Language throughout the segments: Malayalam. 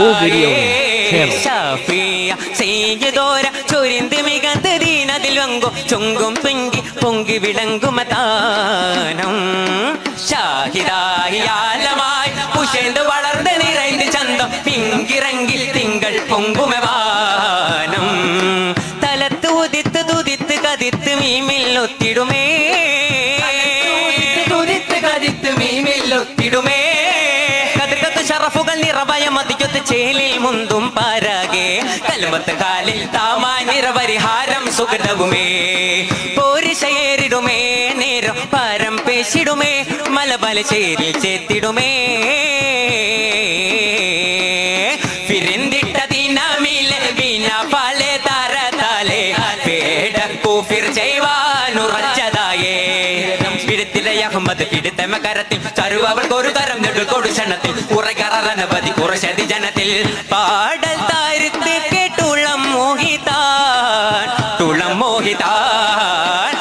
ഓ പൊങ്കി വിളങ്കുമതാനം ഷാഹിദാഹിയാലമായി പുഷേന്ത് വളർന്ന് നിറൈന്ത് ചന്തം. പിങ്കിറങ്കിൽ തിങ്കൾ പൊങ്കുമവാനം തലത്ത് ഉദിത്ത് തുതിത്ത് കതിത്ത് മീമിൽ ഒത്തിടുമേ. തുതിത്ത് കതിത്ത് മീമിൽ ഒത്തിടുമേ. ഷറഫുകൾ നിറവയ അതിക്കൊത്ത് ചേലിൽ മുന്തും പാരാകെ. കൽമത്ത് കാലിൽ താമാ നിറപരിഹാരം സുഗതവുമേ പോരിശയേറിടുമേ നേരം പാരം പേശിടുമേ മലബല ചേരിൽ ചേത്തിടുമേ. ഫിരിന്തിട്ടതിനമിലെ വീണ പാലെ താരതാലെ. പേട ഫിർ ചെയ്യുവാനുറച്ചതായേ പിടുത്തിലെ അഹമ്മദ് പിടുത്തമ കരത്തിൽ ചരുവവൾക്ക് ഒരു തരം നെടു കൊടുക്ഷണത്തിൽ ഉറകറനപതി കുറശതി ജനത്തിൽ. പാടൽ താരുത്ത് കേട്ടുളം മോഹിതാൻ തുളം മോഹിതാൻ.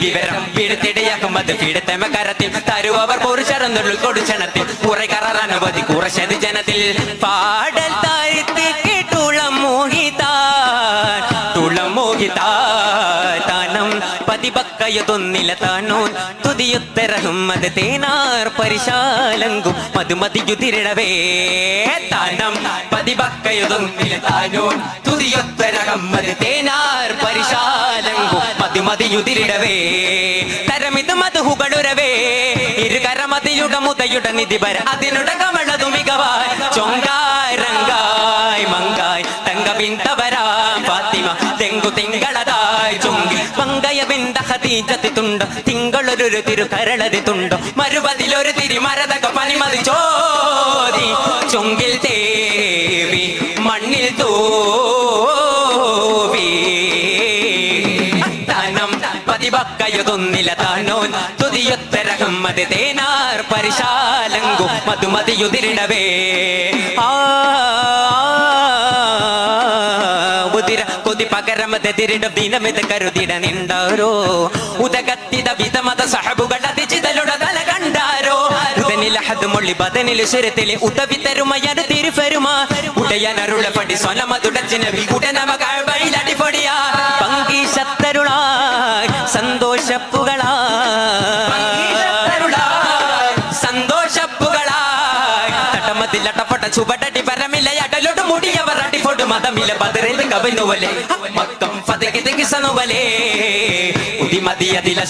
വിവരം അഹമ്മദ് കരത്തിൽ. തരുവവർ പുരുഷറന്നുള്ളിൽ കൊടുക്ഷണത്തിൽ കുറകറനപതി കുറശതി ജനത്തിൽ. പാടൽ താഴ്ത്ത് പതിപക്കയതൊന്നില താനോ തുതിയുത്തരഹമ്മത് തേനാർ പരിശാലങ്കും മധുമതിയുതിരിടവേ. താനം പതിപക്കയതൊന്നില താനോ തുതിയുത്തരഹമ്മത് തേനാർ പരിശാലങ്കും മധുമതിയുതിരിടവേ. തരമിത് മധുഹുകളുരവേ. ഇരുകരമതിയുടെ മുതയുടെ നിധിപര അതിനുട കമളതു മികവായി രംഗായ് മങ്കായ് തങ്കബിന്തവരാം ഫാത്തിമ തെങ്കു തിങ്കളതായ് ബിന്ദ ഹതീജത്തി തുണ്ട് തിങ്കളൊരു തിരു കരളതി തുണ്ടോ മരുപതിലൊരു തിരിമരതക പനിമതി ചോദി. ചുങ്കിൽ തേവി മണ്ണിൽ തോവി. തനം പതിവക്കയതൊന്നില താനോൻ തുതിയൊത്തരഹമ്മത് തേനാർ പരിശാലങ്കു. മധുമതിയുതിരിടവേ. കൊതി തിരിടും ദിനമിത് കരുതിട നിണ്ടാരോ ഉദകത്തിത വിധമത സഹബുകൾ അതിചിതലുട തല കണ്ടാരോ? ഉദനിലഹത് മൊഴി ബദനിൽ സുരത്തിലെ ഉദവി തരുമയാണ് തിരുഫരുമാ ഉടയനരുള പടി സ്വനമതുടച്ചിന ഉടനമ കഴവയിലടിപൊടിയാ പങ്കീശത്തരുളായി സന്തോഷപ്പുകളായി. സന്തോഷപ്പുകളായി. തട്ടമതിലട്ടപ്പെട്ട ചുവടടി പരമില്ല മുടിയവർ അടിപൊട് മതമില്ല ബദറിൽ കവിനുവലെ. മക്കം ഫതകിതകിസനുവലേ കിസനുവലേ അതില